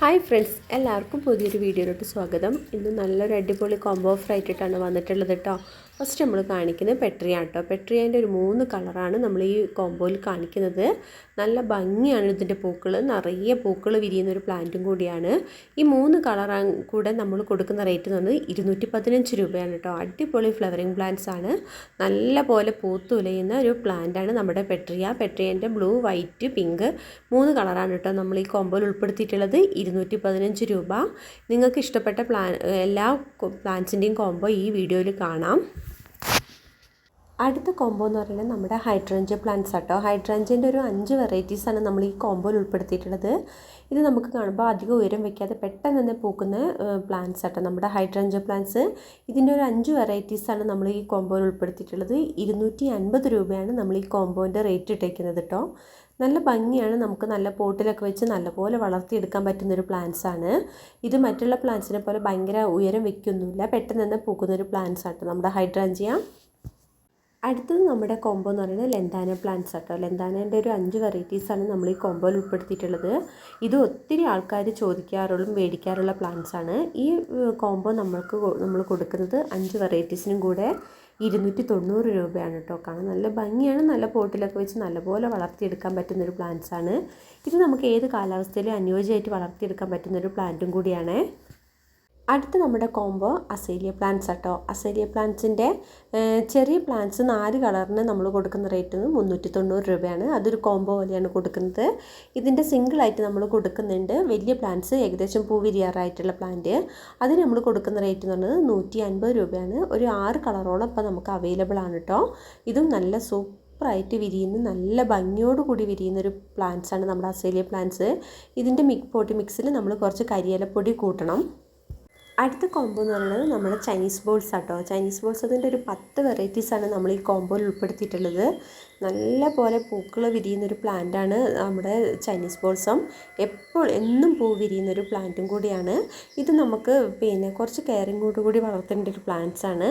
Hi friends എല്ലാവർക്കും പുതിയൊരു വീഡിയോയിലോട്ട് സ്വാഗതം. ഇന്ന് നല്ലൊരു അടിപൊളി കോംബോ ഓഫർ ആയിട്ടിട്ടാണ് വന്നിട്ടുള്ളത് കേട്ടോ ഫസ്റ്റ് നമ്മൾ കാണിക്കുന്നത് പെട്രിയാണ് കേട്ടോ പെട്രിയേന്റെ ഒരു മൂന്ന് കളറാണ് നമ്മൾ ഈ കോംബോയിൽ കാണിക്കുന്നത്. നല്ല ഭംഗിയാണ് ഇതിന്റെ പൂക്കൾ നിറയെ പൂക്കൾ വിരിയുന്ന ഒരു പ്ലാന്റും കൂടിയാണ്. ഈ മൂന്ന് കളർ കൂടെ നമ്മൾ കൊടുക്കുന്ന റേറ്റ് എന്ന് പറഞ്ഞത് ഇരുന്നൂറ്റി പതിനഞ്ച് രൂപയാണ് കേട്ടോ അടിപൊളി ഫ്ലവറിങ് പ്ലാന്റ്സ് ആണ്. നല്ല പോലെ പൂത്തുലയുന്ന ഒരു പ്ലാന്റാണ് നമ്മുടെ പെട്രിയ പെട്രിയന്റെ ബ്ലൂ വൈറ്റ് പിങ്ക് മൂന്ന് കളറാണ് കേട്ടോ നമ്മൾ ഈ കോംബോയിൽ ഉൾപ്പെടുത്തിയിട്ടുള്ളത്. ഇരുന്നൂറ്റി പതിനഞ്ച് രൂപ. നിങ്ങൾക്ക് ഇഷ്ടപ്പെട്ട പ്ലാൻ എല്ലാ പ്ലാന്റ്സിന്റെയും കോമ്പോ ഈ വീഡിയോയിൽ കാണാം. അടുത്ത കോംബോ എന്ന് പറയുന്നത് നമ്മുടെ ഹൈഡ്രഞ്ച് പ്ലാന്റ്സ് ആട്ടോ. ഹൈഡ്രഞ്ചിന്റെ ഒരു അഞ്ച് വെറൈറ്റീസാണ് നമ്മൾ ഈ കോംബോയിൽ ഉൾപ്പെടുത്തിയിട്ടുള്ളത്. ഇത് നമുക്ക് കാണുമ്പോൾ അധികം ഉയരം വെക്കാതെ പെട്ടെന്ന് തന്നെ പൂക്കുന്ന പ്ലാന്റ്സ് ആട്ടോ. നമ്മുടെ ഹൈഡ്രഞ്ച് പ്ലാന്റ്സ് ഇതിന്റെ ഒരു അഞ്ച് വെറൈറ്റീസാണ് നമ്മൾ ഈ കോംബോയിൽ ഉൾപ്പെടുത്തിയിട്ടുള്ളത്. ഇരുന്നൂറ്റി അൻപത് രൂപയാണ് നമ്മൾ ഈ കോംബോന്റെ റേറ്റ് ഇട്ടേക്കുന്നത് കേട്ടോ നല്ല ഭംഗിയാണ്. നമുക്ക് നല്ല പോട്ടിലൊക്കെ വെച്ച് നല്ലപോലെ വളർത്തിയെടുക്കാൻ പറ്റുന്നൊരു ആണ്. ഇത് മറ്റുള്ള പ്ലാന്റ്സിനെ പോലെ ഭയങ്കര ഉയരം വെക്കൊന്നുമില്ല പെട്ടെന്ന് തന്നെ പൂക്കുന്നൊരു പ്ലാന്റ്സ് ആട്ടോ നമ്മുടെ ഹൈഡ്രാഞ്ചിയ അടുത്തത് നമ്മുടെ കോംബോ എന്ന് പറയുന്നത് ലെന്താന പ്ലാന്റ്സ് ആട്ടോ. ലെന്താനേന്റെ ഒരു അഞ്ച് വെറൈറ്റീസാണ് നമ്മൾ ഈ കോംബോയിൽ ഉൾപ്പെടുത്തിയിട്ടുള്ളത്. ഇത് ഒത്തിരി ആൾക്കാർ ചോദിക്കാറുള്ള മേടിക്കാറുള്ള പ്ലാന്റ്സ് ആണ്. ഈ കോംബോ നമ്മൾക്ക് നമ്മൾ കൊടുക്കുന്നത് അഞ്ച് വെറൈറ്റീസിനും കൂടെ ഇരുന്നൂറ്റി തൊണ്ണൂറ് രൂപയാണ് കേട്ടോ. കാണാൻ നല്ല ഭംഗിയാണ്. നല്ല പോട്ടിലൊക്കെ വെച്ച് നല്ലപോലെ വളർത്തിയെടുക്കാൻ പറ്റുന്നൊരു പ്ലാന്റ്സ് ആണ്. ഇത് നമുക്ക് ഏത് കാലാവസ്ഥയിലും അനുയോജ്യമായിട്ട് വളർത്തിയെടുക്കാൻ പറ്റുന്നൊരു പ്ലാന്റും കൂടിയാണ്. അടുത്ത നമ്മുടെ കോംബോ അസേലിയ പ്ലാന്റ്സ് കേട്ടോ അസേലിയ പ്ലാന്റ്സിന്റെ ചെറിയ പ്ലാന്റ്സ് നാല് കളറിന് നമ്മൾ കൊടുക്കുന്ന റേറ്റ് മുന്നൂറ്റി തൊണ്ണൂറ് രൂപയാണ്. അതൊരു കോംബോ പോലെയാണ് കൊടുക്കുന്നത്. ഇതിന്റെ സിംഗിളായിട്ട് നമ്മൾ കൊടുക്കുന്നുണ്ട്. വലിയ പ്ലാന്റ്സ് ഏകദേശം പൂ വിരിയാറായിട്ടുള്ള പ്ലാന്റ് അതിന് നമ്മൾ കൊടുക്കുന്ന റേറ്റ് എന്ന് പറയുന്നത് നൂറ്റി അൻപത് രൂപയാണ്. ഒരു ആറ് കളറോളം ഇപ്പോൾ നമുക്ക് അവൈലബിൾ ആണ് കേട്ടോ ഇതും നല്ല സൂപ്പ് സൂപ്പറായിട്ട് വിരിയുന്ന നല്ല ഭംഗിയോട് കൂടി വിരിയുന്ന ഒരു പ്ലാന്റ്സ് ആണ് നമ്മുടെ അസേലിയ പ്ലാന്റ്സ് ഇതിന്റെ മിക് പോട്ടി മിക്സിൽ നമ്മൾ കുറച്ച് കരിയിലപ്പൊടി കൂട്ടണം. അടുത്ത കോംബോ എന്ന് പറയുന്നത് നമ്മുടെ ചൈനീസ് ബോൾസ് ആട്ടോ. ചൈനീസ് ബോൾസ് അതിന്റെ ഒരു പത്ത് വെറൈറ്റീസാണ് നമ്മൾ ഈ കോംബോയിൽ ഉൾപ്പെടുത്തിയിട്ടുള്ളത്. നല്ല പോലെ പൂക്കൾ വിരിയുന്നൊരു പ്ലാന്റാണ് നമ്മുടെ ചൈനീസ് ബോൾസം എപ്പോൾ എന്നും പൂ വിരിയുന്നൊരു പ്ലാന്റും കൂടിയാണ്. ഇത് നമുക്ക് പിന്നെ കുറച്ച് കെയറിങ്ങോട് കൂടി വളർത്തേണ്ട ഒരു പ്ലാന്റ്സ് ആണ്.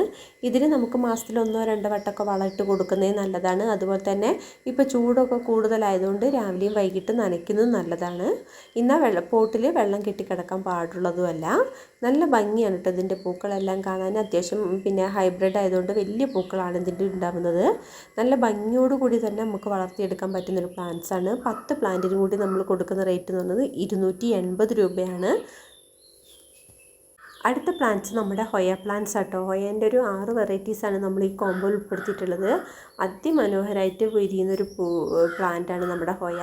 ഇതിന് നമുക്ക് മാസത്തിൽ ഒന്നോ രണ്ടോ വട്ടമൊക്കെ വളമിട്ട് കൊടുക്കുന്നത് നല്ലതാണ്. അതുപോലെ തന്നെ ഇപ്പോൾ ചൂടൊക്കെ കൂടുതലായതുകൊണ്ട് രാവിലെയും വൈകിട്ട് നനയ്ക്കുന്നത് നല്ലതാണ്. എന്നാൽ വെള്ള പോട്ടിൽ വെള്ളം കെട്ടിക്കിടക്കാൻ പാടുള്ളതുമല്ല. നല്ല ഭംഗിയാണ് കേട്ടോ ഇതിന്റെ പൂക്കളെല്ലാം കാണാൻ. അത്യാവശ്യം പിന്നെ ഹൈബ്രിഡ് ആയതുകൊണ്ട് വലിയ പൂക്കളാണ് ഇതിന്റെ ഉണ്ടാകുന്നത് നല്ല ഭംഗിയോട് കൂടി തന്നെ നമുക്ക് വളർത്തിയെടുക്കാൻ പറ്റുന്നൊരു പ്ലാന്റ്സാണ് പത്ത് പ്ലാന്റിന് കൂടി നമ്മൾ കൊടുക്കുന്ന റേറ്റ് എന്ന് പറയുന്നത് ഇരുന്നൂറ്റി രൂപയാണ്. അടുത്ത പ്ലാന്റ്സ് നമ്മുടെ ഹൊയ പ്ലാന്റ്സ് ആട്ടോ. ഹൊയേന്റെ ഒരു ആറ് വെറൈറ്റീസാണ് നമ്മൾ ഈ കോമ്പോയിൽ ഉൾപ്പെടുത്തിയിട്ടുള്ളത്. അതിമനോഹരമായിട്ട് വിരിയുന്നൊരു പൂ പ്ലാന്റാണ് നമ്മുടെ ഹൊയ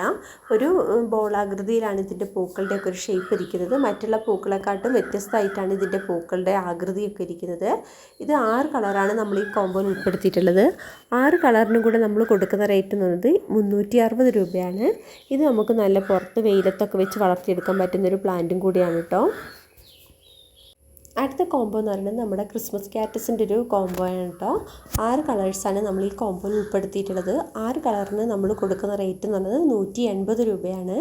ഒരു ബോളാകൃതിയിലാണ് ഇതിന്റെ പൂക്കളുടെ ഒക്കെ ഒരു ഷേപ്പ് ഇരിക്കുന്നത്. മറ്റുള്ള പൂക്കളെക്കാട്ടും വ്യത്യസ്തമായിട്ടാണ് ഇതിന്റെ പൂക്കളുടെ ആകൃതിയൊക്കെ ഇരിക്കുന്നത്. ഇത് ആറ് കളറാണ് നമ്മൾ ഈ കോമ്പോയിൽ ഉൾപ്പെടുത്തിയിട്ടുള്ളത്. ആറ് കളറിനും കൂടെ നമ്മൾ കൊടുക്കുന്ന റേറ്റ് എന്ന് പറയുന്നത് മുന്നൂറ്റി അറുപത് രൂപയാണ്. ഇത് നമുക്ക് നല്ല പുറത്ത് വെയിലത്തൊക്കെ വെച്ച് വളർത്തിയെടുക്കാൻ പറ്റുന്നൊരു പ്ലാന്റും കൂടിയാണ് കേട്ടോ അടുത്ത കോംബോ എന്ന് പറയുന്നത് നമ്മുടെ ക്രിസ്മസ് ക്യാറ്റസിന്റെ ഒരു കോംബോ ആണ് കേട്ടോ. ആറ് കളേഴ്സാണ് നമ്മൾ ഈ കോംബോയിൽ ഉൾപ്പെടുത്തിയിട്ടുള്ളത്. ആറ് കളറിന് നമ്മൾ കൊടുക്കുന്ന റേറ്റ് എന്ന് പറയുന്നത് നൂറ്റി എൺപത് രൂപയാണ്.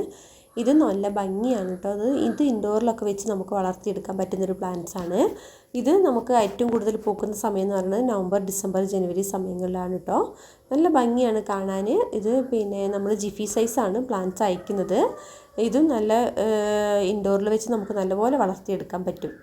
ഇത് നല്ല ഭംഗിയാണ് കേട്ടോ. അത് ഇത് ഇൻഡോറിലൊക്കെ വെച്ച് നമുക്ക് വളർത്തിയെടുക്കാൻ പറ്റുന്നൊരു ആണ്. ഇത് നമുക്ക് ഏറ്റവും കൂടുതൽ പൂക്കുന്ന സമയം എന്ന് പറയുന്നത് നവംബർ ഡിസംബർ ജനുവരി സമയങ്ങളിലാണ് കേട്ടോ. നല്ല ഭംഗിയാണ് കാണാൻ. ഇത് പിന്നെ നമ്മൾ ജിഫി സൈസാണ് പ്ലാന്റ്സ് അയക്കുന്നത്. ഇതും നല്ല ഇൻഡോറിൽ വെച്ച് നമുക്ക് നല്ലപോലെ വളർത്തിയെടുക്കാൻ പറ്റും.